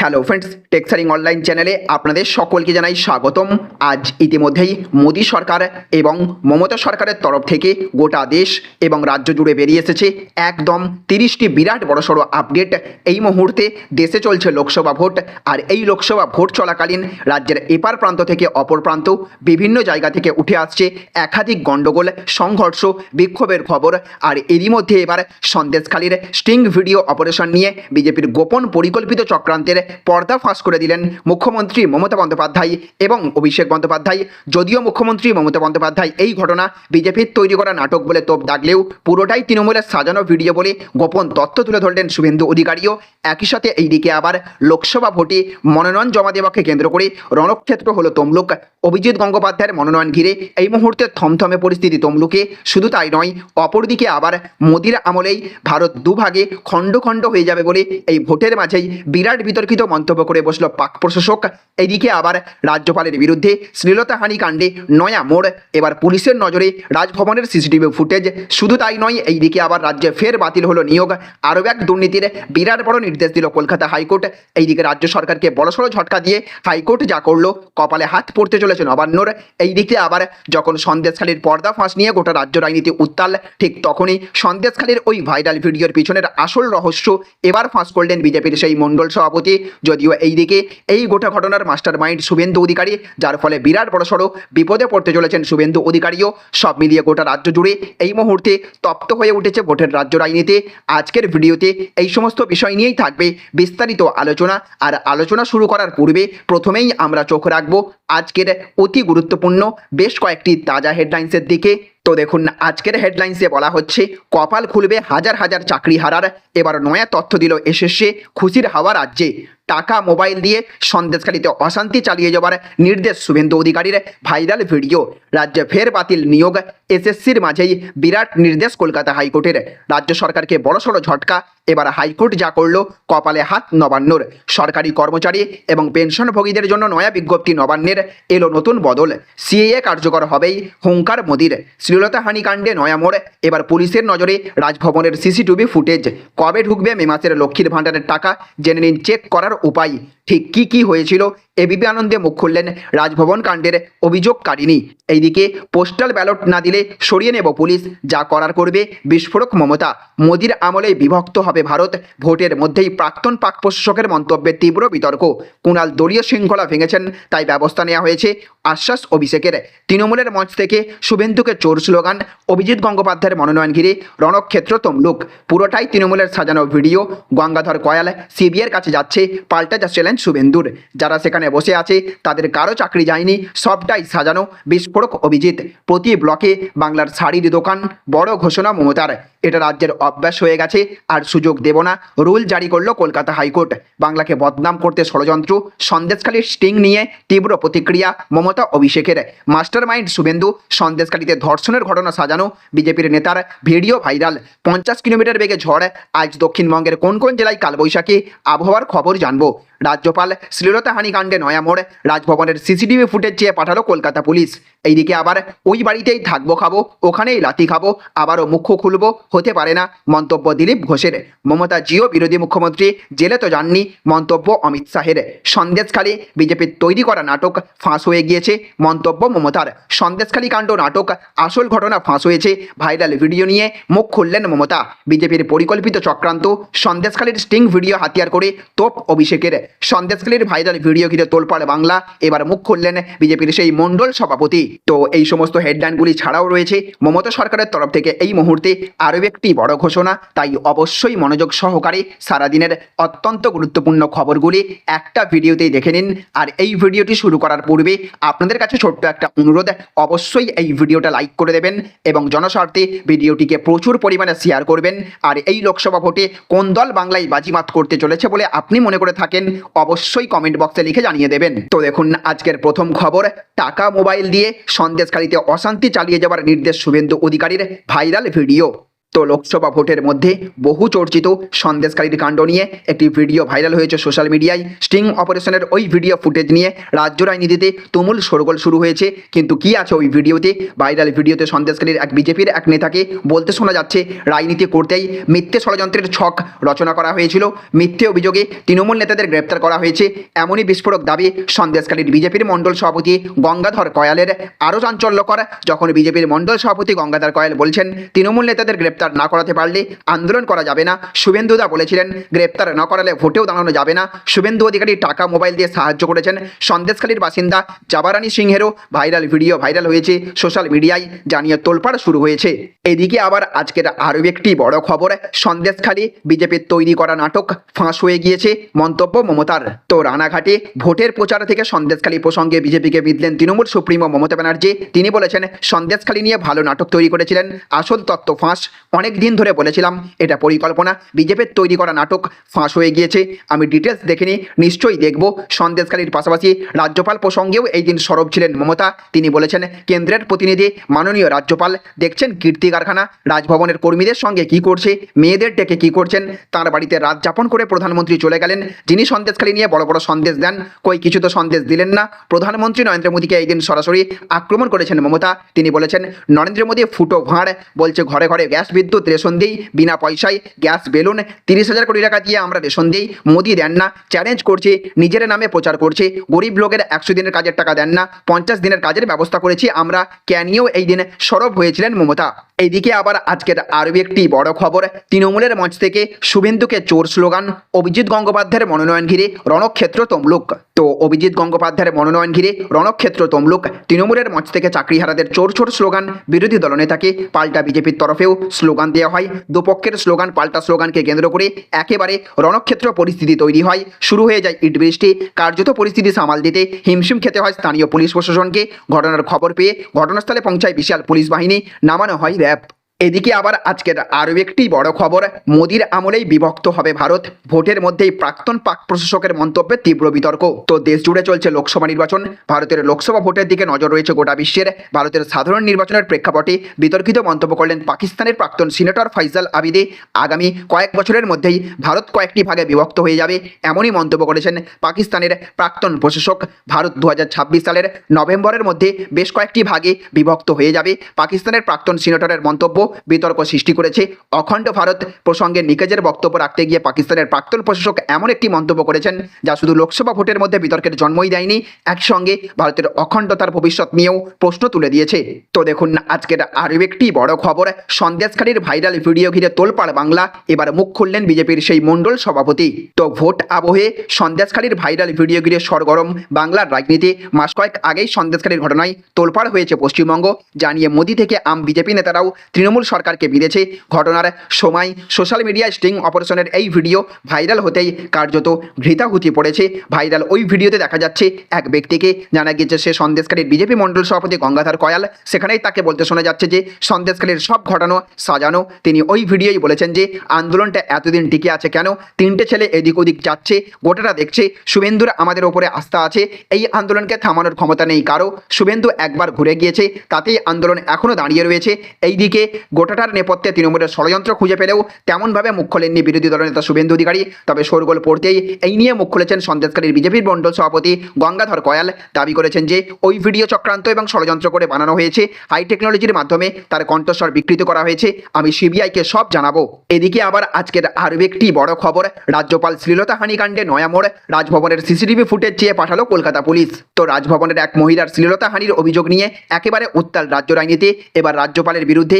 Hello friends টেক্সারিং online চ্যানেলে আপনাদের সকলকে জানাই স্বাগতম। আজ ইতিমধ্যেই মোদী সরকার এবং মমতা সরকারের তরফ থেকে গোটা দেশ এবং রাজ্য জুড়ে বেরিয়ে এসেছে একদম তিরিশটি বিরাট বড়সড় আপডেট এই মুহূর্তে দেশে চলছে লোকসভা ভোট আর এই লোকসভা ভোট চলাকালীন রাজ্যের এপার প্রান্ত থেকে অপর প্রান্ত বিভিন্ন জায়গা থেকে উঠে আসছে একাধিক গণ্ডগোল, সংঘর্ষ, বিক্ষোভের খবর আর এরই মধ্যে এবার সন্দেশখালীর স্টিং ভিডিও অপারেশন নিয়ে বিজেপির গোপন পরিকল্পিত চক্রান্তের পর্দা ফাঁস করে দিলেন মুখ্যমন্ত্রী মমতা বন্দ্যোপাধ্যায় এবং অভিষেক বন্দ্যোপাধ্যায়। যদিও মুখ্যমন্ত্রী মমতা বন্দ্যোপাধ্যায় এই ঘটনা বিজেপির তৈরি করা নাটক বলে তোপ দাগলেও পুরোটাই তৃণমূলের সাজানো ভিডিও বলে গোপন তথ্য তুলে ধরলেন শুভেন্দু অধিকারীও। একই সাথে এইদিকে আবার লোকসভা ভোটে মনোনয়ন জমা দেওয়াকে কেন্দ্র করে রণক্ষেত্র হলো তমলুক। অভিজিৎ গঙ্গোপাধ্যায়ের মনোনয়ন ঘিরে এই মুহূর্তে থমথমে পরিস্থিতি তমলুকে। শুধু তাই নয়, অপরদিকে আবার মোদির আমলেই ভারত দুভাগে খণ্ড খণ্ড হয়ে যাবে বলে এই ভোটের মাঝেই বিরাট বিতর্কিত মন্তব্য করে বসল পাক প্রশাসক। এদিকে আবার রাজ্যপালের বিরুদ্ধে শ্লীলতাহানি কাণ্ডে নয়া মোড়। এবার পুলিশের নজরে রাজভবনের সিসিটিভি ফুটেজ। শুধু তাই নয়, এইদিকে আবার রাজ্যে ফের বাতিল হলো নিয়োগ। আরও এক দুর্নীতির বিরাট বড় নির্দেশ দিল কলকাতা হাইকোর্ট। এইদিকে রাজ্য সরকারকে বড়সড় ঝটকা দিয়ে হাইকোর্ট যা করল, কপালে হাত পড়তে চলেছে নবান্নর। এইদিকে আবার যখন সন্দেশখালীর পর্দা ফাঁস নিয়ে গোটা রাজ্য রাজনীতি উত্তাল, ঠিক তখনই সন্দেশখালীর ওই ভাইরাল ভিডিওর পিছনের আসল রহস্য এবার ফাঁস করলেন বিজেপির সেই মণ্ডল সভাপতি। যদিও এইদিকে এই গোটা ঘটনার মাস্টার মাইন্ড শুভেন্দু অধিকারী, যার ফলে বিরাট বড়সড় বিপদে পড়তে চলেছেন শুভেন্দু অধিকারীও। সব মিলিয়ে গোটা রাজ্য জুড়ে এই মুহূর্তে তপ্ত হয়ে উঠেছে ভোটের রাজ্য রাজনীতি। আজকের ভিডিওতে এই সমস্ত বিষয় নিয়েই থাকবে বিস্তারিত আলোচনা। আর আলোচনা শুরু করার পূর্বে প্রথমেই আমরা চোখ রাখব আজকের অতি গুরুত্বপূর্ণ, বেশ কয়েকটি তাজা হেডলাইন্সের দিকে। তো দেখুন, আজকের হেডলাইন্সে বলা হচ্ছে, কপাল খুলবে হাজার হাজার চাকরি হারার এবার নয়া তথ্য দিল এসএসসি খুশির হাওয়া রাজ্যে। টাকা মোবাইল দিয়ে সন্দেশখালিতে অশান্তি চালিয়ে যাওয়ার নির্দেশ শুভেন্দু অধিকারীর ভাইরাল ভিডিও। রাজ্যে ফের বাতিল নিয়োগ। এসএসসির মাঝেই বিরাট নির্দেশ কলকাতা হাইকোর্টের। রাজ্য সরকারকে বড়সড় ঝটকা। এবার হাইকোর্ট যা করল, কপালে হাত নবান্নর। সরকারি কর্মচারী এবং পেনশনভোগীদের জন্য নয়া বিজ্ঞপ্তি নবান্নের। এলো নতুন বদল। সিএএ কার্যকর হবেই হুঙ্কার মোদির। শ্লীলতাহানি হানিকাণ্ডে নয়া মোড়। এবার পুলিশের নজরে রাজভবনের সিসিটিভি ফুটেজ। কবে ঢুকবে মে মাসের লক্ষ্মীর ভাণ্ডারের টাকা? জেনে নিন, চেক করার উপায় ঠিক কি কি হয়েছিল এবিপি আনন্দে মুখ খুললেন রাজভবন কাণ্ডের অভিযোগকারিনী এইদিকে পোস্টাল ব্যালট না দিলে সরিয়ে নেব পুলিশ, যা করার করবে বিস্ফোরক মমতা। মোদির আমলে বিভক্ত হবে ভারত। ভোটের মধ্যেই প্রাক্তন পাক প্রশাসকের মন্তব্যে তীব্র বিতর্ক। কুণাল দলীয় শৃঙ্খলা ভেঙেছেন, তাই ব্যবস্থা নেওয়া হয়েছে আশ্বাস অভিষেকের। তৃণমূলের মঞ্চ থেকে শুভেন্দুকে চোর স্লোগান, অভিজিৎ গঙ্গোপাধ্যায়ের মনোনয়ন ঘিরে রণক্ষেত্র তমলুক। পুরোটাই তৃণমূলের সাজানো ভিডিও। গঙ্গাধর কয়াল, সিবিআইয়ের কাছে যাচ্ছে, পাল্টা যাচ্ছিলেন শুভেন্দুর। যারা সেখানে বসে আছে। তাদের কারও চাকরি যায়নি। সবটাই সাজানো। বিস্ফোরক অভিজিৎ। প্রতি ব্লকে বাংলার শাড়ির দোকান। বড় ঘোষণা মমতার। এটা রাজ্যের অভ্যাস হয়ে গেছে। আর সুযোগ দেব না। রুল জারি করল কলকাতা হাইকোর্ট। বাংলাকে বদনাম করতে ষড়যন্ত্র। সন্দেশখালীর স্টিং নিয়ে তীব্র প্রতিক্রিয়া মমতা অভিষেকের। Mastermind Suvendu. সন্দেশখালীতে ধর্ষণের ঘটনা সাজানো। বিজেপির নেতার ভিডিও ভাইরাল। পঞ্চাশ কিলোমিটার বেগে ঝড়। আজ দক্ষিণবঙ্গের কোন কোন জেলায় কালবৈশাখী? আবহাওয়ার খবর জানব। রাজ্যপাল শ্লীলতাহানি কাণ্ডে নয়া মোড় রাজভবনের সিসিটিভি ফুটেজ চেয়ে পাঠালো কলকাতা পুলিশ। এইদিকে আবার ওই বাড়িতেই থাকব খাব, ওখানেই লাথি খাব, আবারও মুখ্য খুলবো, হতে পারে না, মন্তব্য দিলীপ ঘোষের। মমতা জিও বিরোধী মুখ্যমন্ত্রী, জেলে তো যাননি, মন্তব্য অমিত শাহের। সন্দেশখালী বিজেপির তৈরি করা নাটক ফাঁস হয়ে গিয়েছে, মন্তব্য মমতার। সন্দেশখালী কাণ্ড নাটক, আসল ঘটনা ফাঁস হয়েছে, ভাইরাল ভিডিও নিয়ে মুখ খুললেন মমতা। বিজেপির পরিকল্পিত চক্রান্ত, সন্দেশখালীর স্টিং ভিডিও হাতিয়ার করে তোপ অভিষেকের। সন্দেশখালীর ভাইরাল ভিডিও ঘিরে তোলপাড় বাংলা, এবার মুখ খুললেন বিজেপির সেই মণ্ডল সভাপতি। তো এই সমস্ত হেডলাইনগুলি ছাড়াও রয়েছে মমতা সরকারের তরফ থেকে এই মুহূর্তে আরও একটি বড় ঘোষণা। তাই অবশ্যই মনোযোগ সহকারে সারাদিনের অত্যন্ত গুরুত্বপূর্ণ খবরগুলি একটা ভিডিওতেই দেখে নিন। আর এই ভিডিওটি শুরু করার পূর্বে আপনাদের কাছে ছোট্ট একটা অনুরোধ, অবশ্যই এই ভিডিওটা লাইক করে দেবেন এবং জনস্বার্থে ভিডিওটিকে প্রচুর পরিমাণে শেয়ার করবেন। আর এই লোকসভা ভোটে কোন দল বাংলায় বাজিমাত করতে চলেছে বলে আপনি মনে করে থাকেন অবশ্যই কমেন্ট বক্সে লিখে জানিয়ে দেবেন। তো দেখুন, আজকের প্রথম খবর, টাকা মোবাইল দিয়ে সন্দেশকারীতে অশান্তি চালিয়ে যাওয়ার নির্দেশ শুভেন্দু অধিকারীর ভাইরাল ভিডিও। তো লোকসভা ভোটের মধ্যে বহু চর্চিত সন্দেশকারীর কাণ্ড নিয়ে একটি ভিডিও ভাইরাল হয়েছে সোশ্যাল মিডিয়ায়। স্টিং অপারেশনের ওই ভিডিও ফুটেজ নিয়ে রাজ্য রাজনীতিতে তুমুল সরগোল শুরু হয়েছে। কিন্তু কি আছে ওই ভিডিওতে? ভাইরাল ভিডিওতে সন্দেশকারীর এক বিজেপির এক নেতাকে বলতে শোনা যাচ্ছে, রাজনীতি করতেই মিথ্যে ষড়যন্ত্রের ছক রচনা করা হয়েছিল। মিথ্যে অভিযোগে তৃণমূল নেতাদের গ্রেপ্তার করা হয়েছে। এমনই বিস্ফোরক দাবি সন্দেশকারীর বিজেপির মণ্ডল সভাপতি গঙ্গাধর কয়ালের। আরও চাঞ্চল্যকর, যখন বিজেপির মণ্ডল সভাপতি গঙ্গাধর কয়াল বলছেন, তৃণমূল নেতাদের গ্রেপ্তার না করাতে পারলে আন্দোলন করা যাবে না। শুভেন্দুদা বলেছিলেন, গ্রেপ্তার না করালে ভোটেও দাঁড়ানো যাবে না। শুভেন্দু অধিকারী টাকা মোবাইল দিয়ে সাহায্য করেছেন। সন্দেশখালীর বাসিন্দা জাবারানী সিংহেরও ভাইরাল ভিডিও ভাইরাল হয়েছে সোশ্যাল মিডিয়ায়, জানিয়ে তোলপাড় শুরু হয়েছে। এদিকে আবার আজকের আরও একটি বড় খবর, সন্দেশখালী বিজেপির তৈরি করা নাটক ফাঁস হয়ে গিয়েছে মন্তব্য মমতার। তো রানাঘাটে ভোটের প্রচার থেকে সন্দেশখালী প্রসঙ্গে বিজেপিকে বিদলেন তৃণমূল সুপ্রিমো মমতা ব্যানার্জি। তিনি বলেছেন, সন্দেশখালী নিয়ে ভালো নাটক তৈরি করেছিলেন, আসল তত্ত্ব ফাঁস। অনেক দিন ধরে বলেছিলাম, এটা পরিকল্পনা। বিজেপির তৈরি করা নাটক ফাঁস হয়ে গিয়েছে। আমি ডিটেলস দেখে নিই নিশ্চয়ই দেখব। সন্দেশখালীর পাশাপাশি রাজ্যপাল প্রসঙ্গেও এই দিন সরব ছিলেন মমতা। তিনি বলেছেন, কেন্দ্রের প্রতিনিধি, মাননীয় রাজ্যপাল, দেখছেন কীর্তি কারখানা। রাজভবনের কর্মীদের সঙ্গে কি করছে, মেয়েদের ডেকে কি করছেন, তার বাড়িতে রাত যাপন করে প্রধানমন্ত্রী চলে গেলেন। যিনি সন্দেশখালী নিয়ে বড় বড় সন্দেশ দেন, কই কিছু তো সন্দেশ দিলেন না। প্রধানমন্ত্রী নরেন্দ্র মোদীকে এই দিন সরাসরি আক্রমণ করেছেন মমতা। তিনি বলেছেন, নরেন্দ্র মোদী ফুটো ভাঁড়, বলছে ঘরে ঘরে গ্যাস বিদ্যুৎ রেশন দিই, বিনা পয়সায় গ্যাস, বেলুন, তিরিশ হাজার কোটি টাকা দিয়ে আমরা রেশন দিই, মোদি দেন না চ্যালেঞ্জ করছে, নিজের নামে প্রচার করছে, গরিব লোকের একশো দিনের কাজের টাকা দেন না, পঞ্চাশ দিনের কাজের ব্যবস্থা করেছি আমরা ক্যানিয়েও এই দিন সরব হয়েছিলেন মমতা? এইদিকে আবার আজকের আরও একটি বড় খবর, তৃণমূলের মঞ্চ থেকে শুভেন্দুকে চোর স্লোগান, অভিজিৎ গঙ্গোপাধ্যায়ের মনোনয়ন ঘিরে রণক্ষেত্র তমলুক। তো অভিজিৎ গঙ্গোপাধ্যায়ের মনোনয়ন ঘিরে রণক্ষেত্র তমলুক, তৃণমূলের মঞ্চ থেকে চাকরিহারাদের চোর চোর স্লোগান, বিরোধী দলনেতাকে পাল্টা বিজেপির তরফেও স্লোগান দেওয়া হয়। দুপক্ষের স্লোগান, পাল্টা স্লোগানকে কেন্দ্র করে একেবারে রণক্ষেত্র পরিস্থিতি তৈরি হয়। শুরু হয়ে যায় ইট বৃষ্টি। কার্যত পরিস্থিতি সামাল দিতে হিমশিম খেতে হয় স্থানীয় পুলিশ প্রশাসনকে। ঘটনার খবর পেয়ে ঘটনাস্থলে পৌঁছায় বিশাল পুলিশ বাহিনী। নামানো হয় র্যাব। এদিকে আবার আজকের আরও একটি বড় খবর, মোদির আমলেই বিভক্ত হবে ভারত। ভোটের মধ্যেই প্রাক্তন পাক প্রশাসকের মন্তব্যে তীব্র বিতর্ক। তো দেশ জুড়ে চলছে লোকসভা নির্বাচন। ভারতের লোকসভা ভোটের দিকে নজর রয়েছে গোটা বিশ্বের। ভারতের সাধারণ নির্বাচনের প্রেক্ষাপটে বিতর্কিত মন্তব্য করলেন পাকিস্তানের প্রাক্তন সিনেটর ফাইজাল আবিদে। আগামী কয়েক বছরের মধ্যেই ভারত কয়েকটি ভাগে বিভক্ত হয়ে যাবে, এমনই মন্তব্য করেছেন পাকিস্তানের প্রাক্তন প্রশাসক। ভারত দু হাজার ছাব্বিশ সালের নভেম্বরের মধ্যে বেশ কয়েকটি ভাগে বিভক্ত হয়ে যাবে। পাকিস্তানের প্রাক্তন সিনেটরের মন্তব্য বিতর্ক সৃষ্টি করেছে। অখণ্ড ভারত প্রসঙ্গে নিকেজের বক্তব্য রাখতে গিয়ে পাকিস্তানের প্রাক্তন প্রশাসক এমন একটি মন্তব্য করেছেন, যা শুধু লোকসভা ভোটের মধ্যে বিতর্কের জন্মই দেয়নি, একসঙ্গে ভারতের অখণ্ডতার ভবিষ্যৎ নিয়েও প্রশ্ন তুলে দিয়েছে। তো দেখুন, আজকের আরও একটি বড় খবর, সন্দেশখালীর ভাইরাল ভিডিও ঘিরে তোলপাড় বাংলা, এবার মুখ খুললেন বিজেপির সেই মণ্ডল সভাপতি। তো ভোট আবহে সন্দেশখালীর ভাইরাল ভিডিও ঘিরে সরগরম বাংলার রাজনীতি। মাস কয়েক আগেই সন্দেশখালীর ঘটনায় তোলপাড় হয়েছে পশ্চিমবঙ্গ, জানিয়ে মোদী থেকে আম বিজেপি নেতারাও তৃণমূল সরকারকে বিঁধেছে ঘটনার সময় সোশ্যাল মিডিয়ায় স্টিং অপারেশনের এই ভিডিও ভাইরাল হতেই কার্যত ঘৃতাহুতি পড়েছে। ভাইরাল ওই ভিডিওতে দেখা যাচ্ছে এক ব্যক্তিকে, জানা গিয়েছে সে সন্দেশকারীর বিজেপি মণ্ডল সভাপতি গঙ্গাধর কয়াল। সেখানেই তাকে বলতে শোনা যাচ্ছে যে, সন্দেশকারীর সব ঘটানো সাজানো। তিনি ওই ভিডিওই বলেছেন যে, আন্দোলনটা এতদিন টিকে আছে কেন? তিনটে ছেলে এদিক ওদিক যাচ্ছে, গোটাটা দেখছে। শুভেন্দুর আমাদের ওপরে আস্থা আছে। এই আন্দোলনকে থামানোর ক্ষমতা নেই কারও। শুভেন্দু একবার ঘুরে গিয়েছে, তাতেই আন্দোলন এখনও দাঁড়িয়ে রয়েছে। এইদিকে গোটাটার নেপথ্যে তৃণমূলের ষড়যন্ত্র খুঁজে পেলেও তেমনভাবে মুখ খোলেননি বিরোধী দলের নেতা শুভেন্দু অধিকারী। তবে শোরগোল পড়তেই এই নিয়ে মুখ খুলেছেন সন্দেশকারীর বিজেপির মণ্ডল সভাপতি গঙ্গাধর কয়াল। দাবি করেছেন যে, ওই ভিডিও চক্রান্ত এবং ষড়যন্ত্র করে বানানো হয়েছে। হাই টেকনোলজির মাধ্যমে তার কণ্ঠস্বর বিকৃত করা হয়েছে। আমি সিবিআইকে সব জানাব। এদিকে আবার আজকের আরও একটি বড় খবর। রাজ্যপাল শ্লীলতা হানিকাণ্ডে নয়ামোড় রাজভবনের সিসিটিভি ফুটেজ চেয়ে পাঠালো কলকাতা পুলিশ। তো রাজভবনের এক মহিলার শ্লীলতা হানির অভিযোগ নিয়ে একেবারে উত্তাল রাজ্য রাজনীতি। এবার রাজ্যপালের বিরুদ্ধে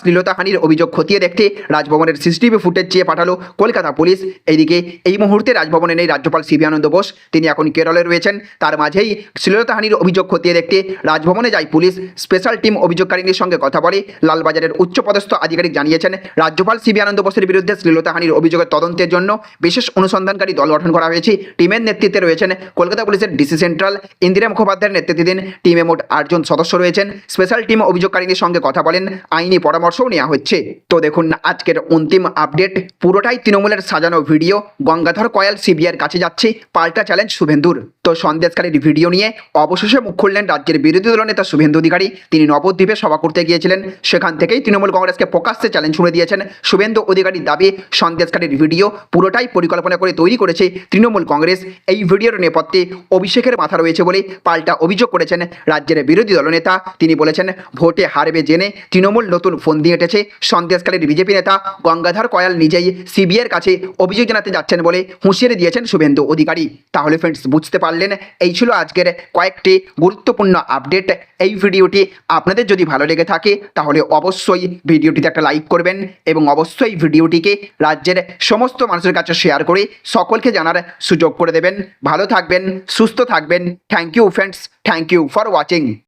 শ্লীলতা হানির অভিযোগ খতিয়ে দেখতে রাজভবনের সিসিটিভি ফুটেজ চেয়ে পাঠালো কলকাতা পুলিশ। এইদিকে এই মুহূর্তে রাজভবনে নেই রাজ্যপাল সিবি আনন্দ বোস। তিনি এখন কেরলে রয়েছেন। তার মাঝেই শ্লীলতাহানির অভিযোগ খতিয়ে দেখতে রাজভবনে যায় পুলিশ। স্পেশাল টিম অভিযোগকারিনীর সঙ্গে কথা বলে লালবাজারের উচ্চপদস্থ আধিকারিক জানিয়েছেন, রাজ্যপাল সিবি আনন্দ বোসের বিরুদ্ধে শ্লীলতাহানির অভিযোগের তদন্তের জন্য বিশেষ অনুসন্ধানকারী দল গঠন করা হয়েছে। টিমের নেতৃত্বে রয়েছেন কলকাতা পুলিশের ডিসি সেন্ট্রাল ইন্দিরা মুখোপাধ্যায়ের নেতৃত্বাধীন টিমে মোট আটজন সদস্য রয়েছেন। স্পেশাল টিম অভিযোগকারিনীর সঙ্গে কথা বলেন আইনি পরামর্শও নেওয়া হচ্ছে। তো দেখুন, আজকের অন্তিম আপডেট পুরোটাই তৃণমূলের সাজানো ভিডিও গঙ্গাধর কয়াল সিবিআর কাছে যাচ্ছে, পাল্টা চ্যালেঞ্জ শুভেন্দুর। তো সন্দেশকারীর ভিডিও নিয়ে অবশেষে মুখ খুললেন রাজ্যের বিরোধী দল নেতা শুভেন্দু অধিকারী। তিনি নবদ্বীপে সভা করতে গিয়েছিলেন। সেখান থেকেই তৃণমূল কংগ্রেসকে প্রকাশ্যে চ্যালেঞ্জ ছুড়ে দিয়েছেন শুভেন্দু অধিকারীর দাবি। সন্দেশকারীর ভিডিও পুরোটাই পরিকল্পনা করে তৈরি করেছে তৃণমূল কংগ্রেস। এই ভিডিওর নেপথ্যে অভিষেকের মাথা রয়েছে বলে পাল্টা অভিযোগ করেছেন রাজ্যের বিরোধী দলনেতা। তিনি বলেছেন, ভোটে হারবে জেনে তৃণমূল নতুন ফোন দিয়ে এঁটেছে সন্দেশকারীর বিজেপি নেতা গঙ্গাধর কয়াল নিজেই সিবিআইয়ের কাছে অভিযোগ জানাতে যাচ্ছেন বলে হুঁশিয়ারি দিয়েছেন শুভেন্দু অধিকারী। তাহলে ফ্রেন্ডস বুঝতে পারলেন, এই ছিল আজকের কয়েকটি গুরুত্বপূর্ণ আপডেট এই ভিডিওটি আপনাদের যদি ভালো লেগে থাকে, তাহলে অবশ্যই ভিডিওটিতে একটা লাইক করবেন এবং অবশ্যই ভিডিওটিকে রাজ্যের সমস্ত মানুষের কাছে শেয়ার করে সকলকে জানার সুযোগ করে দেবেন। ভালো থাকবেন, সুস্থ থাকবেন। Thank you friends thank you for watching